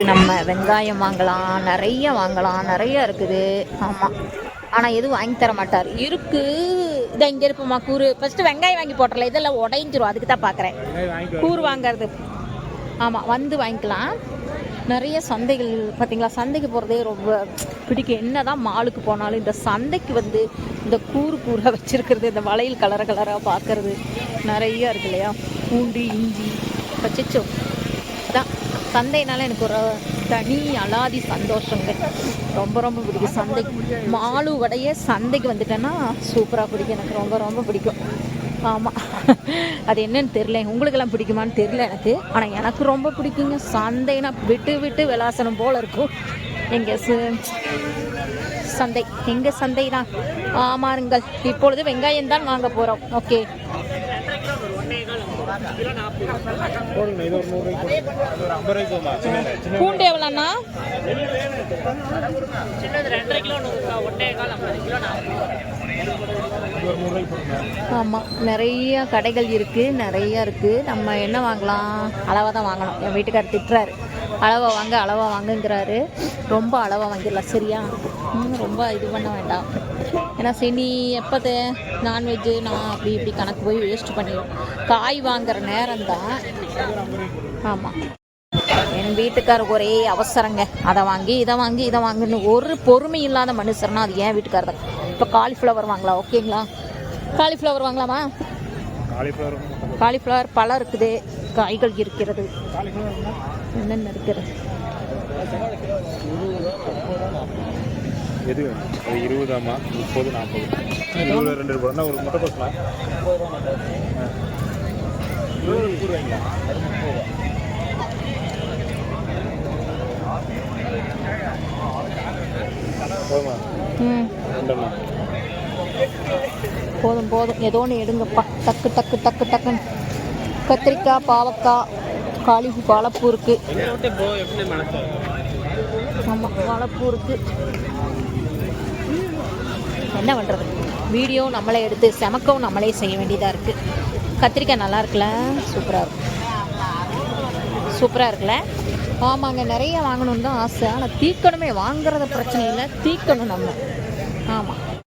நம்ம வெங்காயம் வாங்கலாம் நிறைய வாங்கலாம் நிறைய இருக்குது. ஆமாம் ஆனால் எதுவும் வாங்கி தர மாட்டார். இருக்கு. இதை இங்கே இருப்போம்மா கூறு. ஃபஸ்ட்டு வெங்காயம் வாங்கி போட்டுறல. இதெல்லாம் உடைஞ்சிரும். அதுக்கு தான் பார்க்குறேன் கூறு வாங்குறது. ஆமாம் வந்து வாங்கிக்கலாம். நிறைய சந்தைகள் பார்த்தீங்களா சந்தைக்கு போகிறதே ரொம்ப பிடிக்கும். என்ன தான் மாலுக்கு போனாலும் இந்த சந்தைக்கு வந்து இந்த கூறு கூறாக வச்சுருக்கிறது இந்த வளையல் கலர கலராக பார்க்கறது நிறைய இருக்கு இல்லையா? பூண்டு இஞ்சி. பச்சிச்சோ அதான் சந்தைனால எனக்கு ஒரு தனி அலாதி சந்தோஷங்க. ரொம்ப ரொம்ப பிடிக்கும் சந்தை. மாலு வடைய சந்தைக்கு வந்துட்டேன்னா சூப்பராக பிடிக்கும். எனக்கு ரொம்ப ரொம்ப பிடிக்கும். ஆமாம் அது என்னன்னு தெரில உங்களுக்கெல்லாம் பிடிக்குமான்னு தெரில எனக்கு. ஆனால் எனக்கு ரொம்ப பிடிக்குங்க சந்தைனா விட்டு விட்டு விளாசனம் போல் இருக்கும். எங்கள் சந்தை. எங்கள் சந்தை தான் ஆமாருங்கள். இப்பொழுது வெங்காயம் தான் வாங்க போகிறோம் ஓகே பூண்டு எவ்வளோண்ணா ஆமாம் நிறைய கடைகள் இருக்குது நிறைய இருக்குது நம்ம என்ன வாங்கலாம்? அளவாக தான் வாங்கணும். என் வீட்டுக்கார் திட்டுறாரு. அளவாக வாங்க அளவாக வாங்குங்கிறாரு. ரொம்ப அளவாக வாங்கிடலாம் சரியா? ம், ரொம்ப இது பண்ண வேண்டாம். ஏன்னா சனி எப்போது நான்வெஜ்ஜு நான் அப்படி இப்படி கணக்கு போய் வேஸ்ட் பண்ணிடும் காய் வாங்குற நேரம் தான் ஆமாம் என் வீட்டுக்காருக்கு ஒரே அவசரங்க. அதை வாங்கி இதை வாங்கி இதை வாங்குன்னு ஒரு பொறுமை இல்லாத மனுஷர்னா அது ஏன் வீட்டுக்காரர்? தான் இப்போ காலிஃப்ளவர் வாங்கலாம் ஓகேங்களா? காலிஃப்ளவர் வாங்கலாமா? காலிஃப்ளவர் பழம் இருக்குது. காய்கள் இருக்கிறது. என்னென்ன இருக்கிறது எது? வேணும் அது இருபதாம்மா முப்பது நாற்பது. இருபது ரெண்டு ரூபாய்னா ஒரு முட்டை பசலாம் இருபது முப்பது ரூபாய்ங்களா போதுமா? ம். ரெண்டம்மா போதும் போதும். ஏதோ ஒன்று எடுங்கப்பா. டக்கு டக்கு டக்கு டக்குன்னு. கத்திரிக்காய் பாவக்காய் காலி வாழைப்பூ இருக்குது ஆமாம் வாழைப்பூ இருக்குது என்ன பண்ணுறது வீடியோ நம்மளே எடுத்து செமக்கவும் நம்மளே செய்ய வேண்டியதாக இருக்குது கத்திரிக்காய் நல்லா இருக்குல்ல? சூப்பராக இருக்கும் சூப்பராக இருக்குல்ல? ஆமாங்க நிறைய வாங்கணும்னு தான் ஆசை. ஆனால் தீக்கணுமே வாங்குறத பிரச்சனை இல்லை. தீக்கணும் நம்ம. ஆமாம்